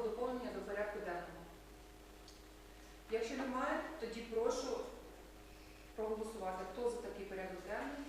доповнення до порядку денного? Якщо немає, тоді прошу проголосувати. Хто за такий порядок денний?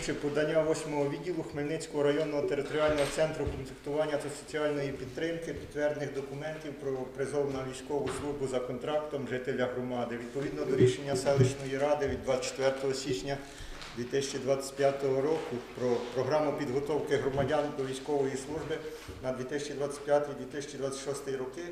Враховуючи подання 8 відділу Хмельницького районного територіального центру комплектування та соціальної підтримки підтверджених документів про призов на військову службу за контрактом жителя громади, відповідно до рішення селищної ради від 24 січня 2025 року про програму підготовки громадян до військової служби на 2025-2026 роки.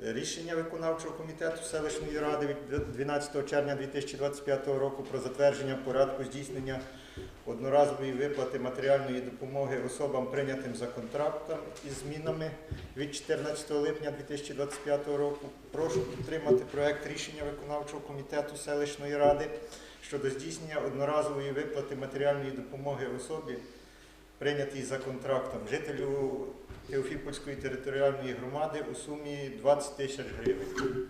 Рішення виконавчого комітету селищної ради від 12 червня 2025 року про затвердження порядку здійснення одноразової виплати матеріальної допомоги особам, прийнятим за контрактом із змінами від 14 липня 2025 року. Прошу підтримати проект рішення виконавчого комітету селищної ради щодо здійснення одноразової виплати матеріальної допомоги особі, прийнятій за контрактом, жителю Теофіпольської територіальної громади у сумі 20 тисяч гривень.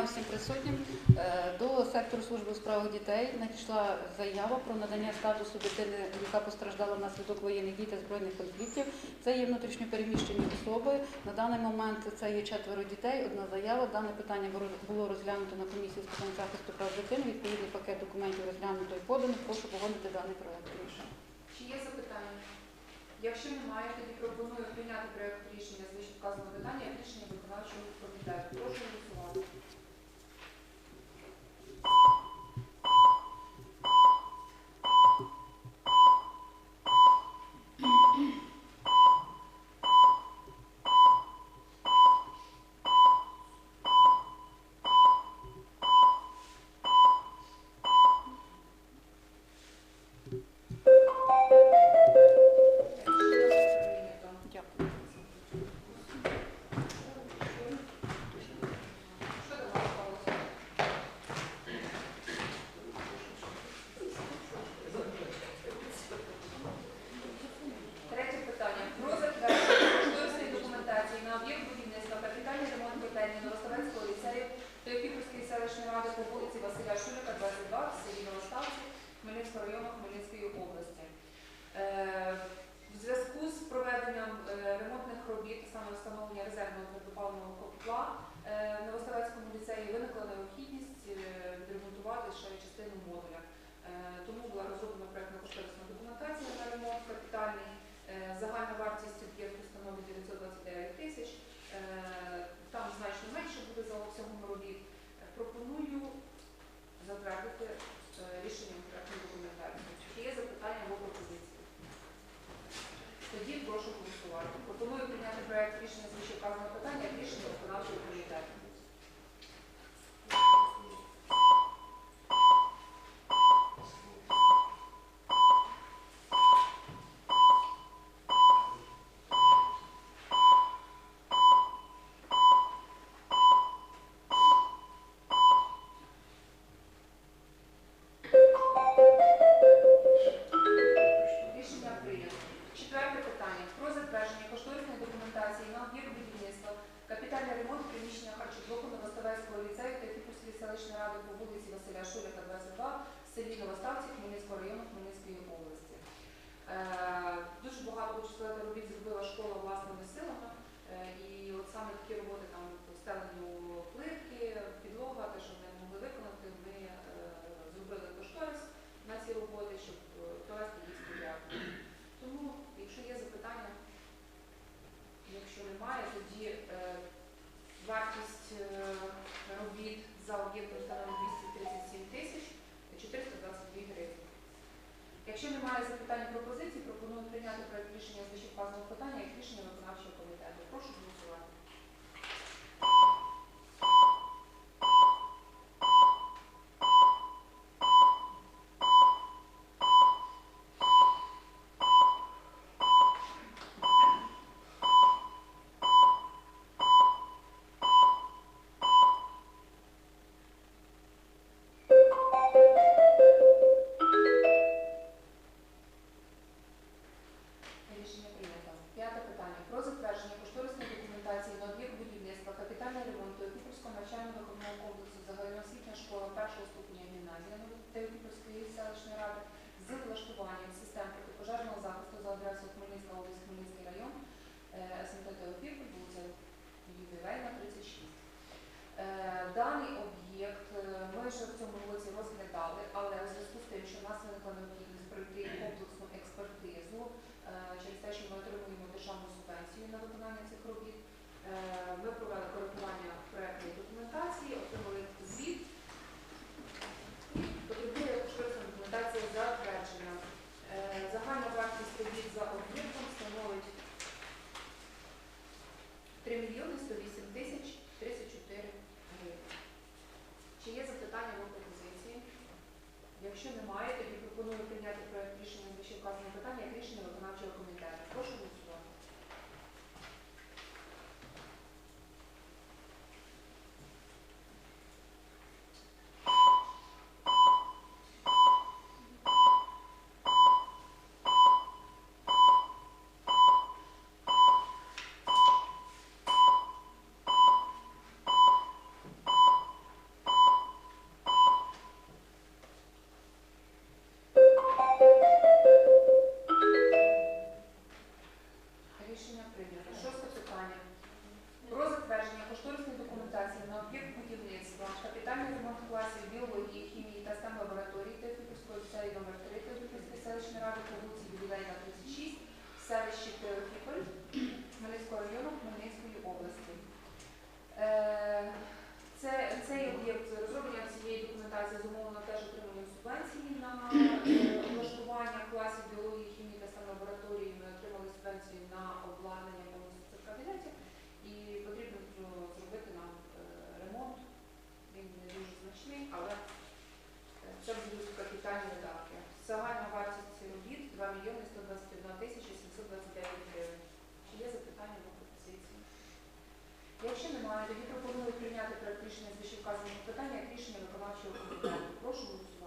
Дня всім присутнім. Е, До сектору служби у справах дітей надійшла заява про надання статусу дитини, яка постраждала внаслідок воєнних дій та збройних конфліктів. Це є внутрішньо переміщені особи. На даний момент це є четверо дітей. Одна заява. Дане питання було- розглянуто на комісії з питань захисту прав дитини. Відповідний пакет документів розглянуто і подано. Прошу погодити даний проект рішення. Чи є запитання? Якщо немає, тоді пропоную прийняти проект рішення з вищевказаного питання як рішення виконавчого комітету. Прошу голосувати. Хмельницького району Хмельницької області. Е, В зв'язку з проведенням е, ремонтних робіт, саме встановлення резервного твердопаливного котла, е, конкурсувати. Пропоную прийняти проект рішення з вищевказаного питання рішення виконавчого комітету. Якщо немає запитань пропозицій, пропоную прийняти проект рішення з вищевказаного питання як рішення виконавчого комітету. Прошу голосувати. Теофіполь, вулиця Ювілейна, 36. Е, Даний об'єкт е, ми вже в цьому році розглядали, але у зв'язку з тим, що в нас виникла необхідність пройти комплексну експертизу е, через те, що ми отримуємо державну субвенцію на виконання цих робіт. Е, Ми провели коректування проектної документації, отримали звіт і потребує кошторисна документація затвердження. Е, Загальна вартість робіт за об'єктом становить 3 мільйони 108 тисяч 34 гривень. Чи є запитання або пропозиції? Якщо немає, тоді пропоную прийняти проект рішення з вищевказаного питання як рішення виконавчого комітету. Прошу голосувати. Рішення прийнято. Шосте питання. Про затвердження кошторисної документації на об'єкт будівництва, капітальний ремонт класів біології, хімії та STEM лабораторії Теофіпольської ліцею номер 3 Теофіпольської селищної ради по вулиці Ювілейна 36 в селищі Теофіполь Хмельницького району Хмельницької області. Е, Це, цей об'єкт розроблення цієї документації зумовлено теж отриманням субвенції на е, облаштування класів біології, хімії та STEM лабораторії. Ми отримали субвенцію на обладнання повністю цих кабінетів і потрібно ну, зробити нам е, ремонт. Він не дуже значний, але е, це будуть капітальні видатки. Загальна вартість робіт 2 мільйони 121 тисяча 729 гривень. Чи є запитання або пропозиції? Якщо немає, тоді пропоную прийняти перед рішення з вищевказаних питань як рішення виконавчого комітету. Прошу голосувати.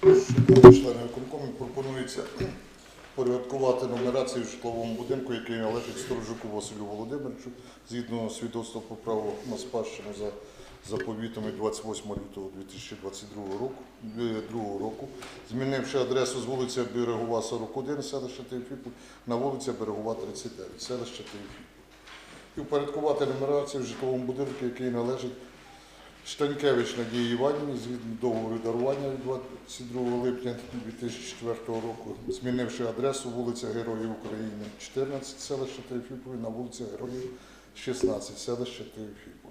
Члени виконкому пропонується порядкувати нумерацію в житловому будинку, який належить Сторожуку Василю Володимировичу, згідно свідоцтва про право на спадщину за заповітами 28 лютого 2022 року, е, року, змінивши адресу з вулиця Берегова 41, селища Теофіпіль, на вулиця Берегова 39, селища Теофіпіль. І упорядкувати нумерацію в житловому будинку, який належить Штанькевич Надії Іванівні згідно договору дарування від 22 липня 2004 року, змінивши адресу вулиця Героїв України, 14 селище Тайфіполь на вулиця Героїв 16, селище Тайфіполь.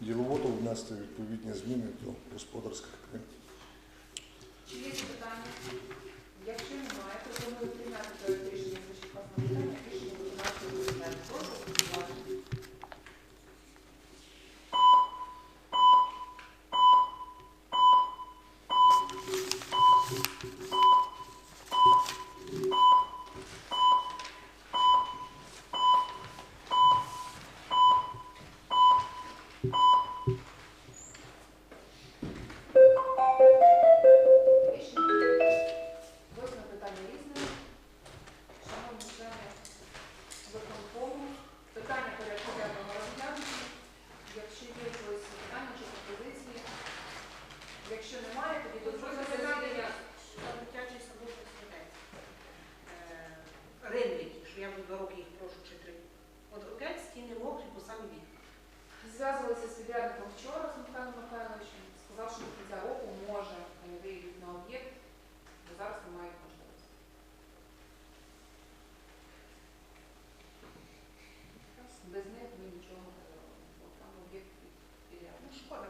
Діловоду внести відповідні зміни до господарських книг. Чи є питання? Якщо немає, то пропоную прийняти рішення за 16 питання, рішення виконавчого комітету. Якщо немає, тоді до другого засідання дитячий садок Воскресенський. Ринний, що я вже два роки їх прошу чи три. От опять стіни мокрі, бо самі вікна. Зв'язувалися з підрядником вчора з Михайлом Михайловичем, сказав, що до кінця року може вони виїдуть на об'єкт, бо зараз немає можливості. Без них ми нічого не зробимо, бо там об'єкт підрядник. Ну, шкода,